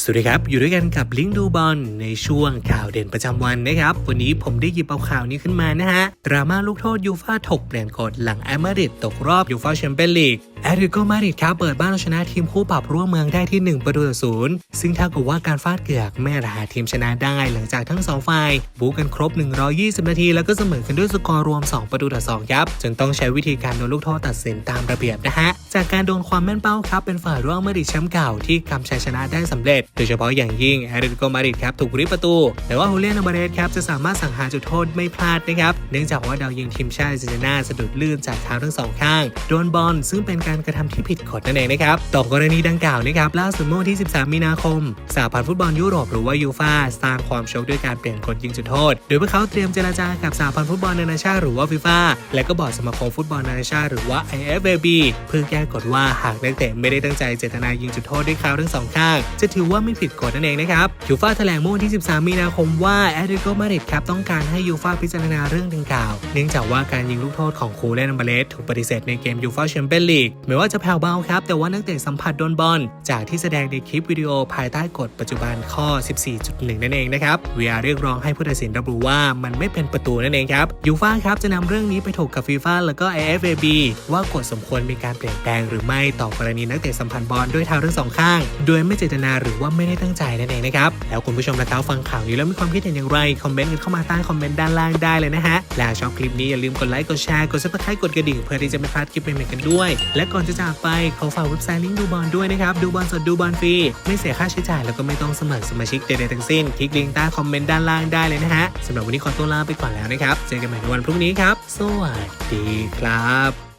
สวัสดีครับ อยู่ด้วยกันกับลิงดูบอลในช่วงข่าวเด่นประจำวันนะครับ วันนี้ผมได้หยิบเอาข่าวนี้ขึ้นมานะฮะ ดราม่าลูกโทษยูฟ่าถกเปลี่ยนกฎหลังแอตมาดริดตกรอบยูฟ่าแชมเปี้ยนลีก แอตเลติโกมาดริดครับเปิดบ้านเอาชนะทีมคู่ปรับร่วมเมืองได้ที่ 1 ประตูต่อศูนย์ซึ่งเท่ากับว่าการฟาดเกือกไม่อาจหาทีมชนะได้หลังจากทั้งสองฝ่ายบูกันครบ 120 นาที แล้วก็เสมอกันด้วยสกอร์รวม 2 ประตูต่อ2ครับจนต้องใช้วิธีการโดนลูกโทษตัดสินตามระเบียบนะฮะ จากการโดนความแม่นเป้าครับเป็นฝ่ายร่วมมาดริดแชมป์เก่าที่กำชัยชนะได้สำเร็จ โดยเฉพาะอย่างยิ่งแอตเลติโกมาดริดครับถูกริบประตู แต่ว่าฮูเลียนอัลบาเรสครับจะสามารถสังหารจุดโทษไม่พลาดนะครับเนื่องจากว่าดาวยิงทีมชาติอาร์เนนาสะดุดลื่นจากเท้าทั้งสองข้างโดนบอลซึ่งเป็นการการกระทำที่ผิดกฎนั่นเองนะครับต่อกรณีดังกล่าวนะครับล่าสุดเมื่อวันที่ 13 มีนาคมสหพันธ์ฟุตบอลยุโรปหรือว่ายูฟาสร้างความโชคด้วยการเปลี่ยนกฎยิงจุดโทษ โดยพวกเขาเตรียมเจรจากับสหพันธ์ฟุตบอลนานาชาติหรือว่าฟีฟ่าและก็บอร์ดสมาคมฟุตบอลนานาชาติหรือว่า IFAB เพื่อแก้กฎว่าหากนักเตะไม่ได้ตั้งใจเจตนายิงจุดโทษด้วยเท้าทั้งสองข้าง จะถือว่าไม่ผิดกฎนั่นเองนะครับยูฟาแถลงเมื่อวันที่ 13 มีนาคมว่าแอตเลติโกมาดริดครับต้องการให้ยูฟาพิจารณาเรื่องดังกล่าว เนื่องจากว่าการยิงลูกโทษของคูเลนอัมเบเลสถูกปฏิเสธในเกมยูฟาแชมเปี้ยนลีกแม้ว่าจะแผ่วเบาครับ แต่ว่านักเตะสัมผัสโดนบอลจากที่แสดงในคลิปวิดีโอภายใต้กฎปัจจุบันข้อ 14.1 นั่นเองนะครับ VR เรียกร้องให้ผู้ตัดสินระบุว่ามันไม่เป็นประตูนั่นเองครับยูฟ่าครับจะนำเรื่องนี้ไปถกกับฟีฟ่าแล้วก็ AFAB ว่ากฎสมควรมีการเปลี่ยนแปลงหรือไม่ต่อกรณีนักเตะสัมผัสบอลด้วยเท้าทั้งสองข้าง โดยไม่เจตนาหรือว่าไม่ได้ตั้งใจนั่นเองนะครับแล้วคุณผู้ชมนะครับฟังข่าวนี้แล้วมีความคิดเห็นอย่างไรคอมเมนต์กันเข้ามาใต้คอมเมนต์ด้านล่างได้เลยนะฮะและชอบคลิปนี้อย่าลืมกดไลค์กดแชร์กดซับสไครต์กดกระดิ่งเพื่อที่จะไม่พลาดคลิปใหม่ๆกันด้วยและก่อนจะจากไปขอฝากเว็บไซต์ลิงก์ดูบอลด้วยนะครับ ดูบอลสดดูบอลฟรี ไม่เสียค่าใช้จ่ายแล้วก็ไม่ต้องสมัครสมาชิกใดๆทั้งสิ้น คลิกลิงก์ใต้คอมเมนต์ด้านล่างได้เลยนะฮะสำหรับวันนี้ขอตัวลาไปก่อนแล้วนะครับ เจอกันใหม่ในวันพรุ่งนี้ครับ สวัสดีครับ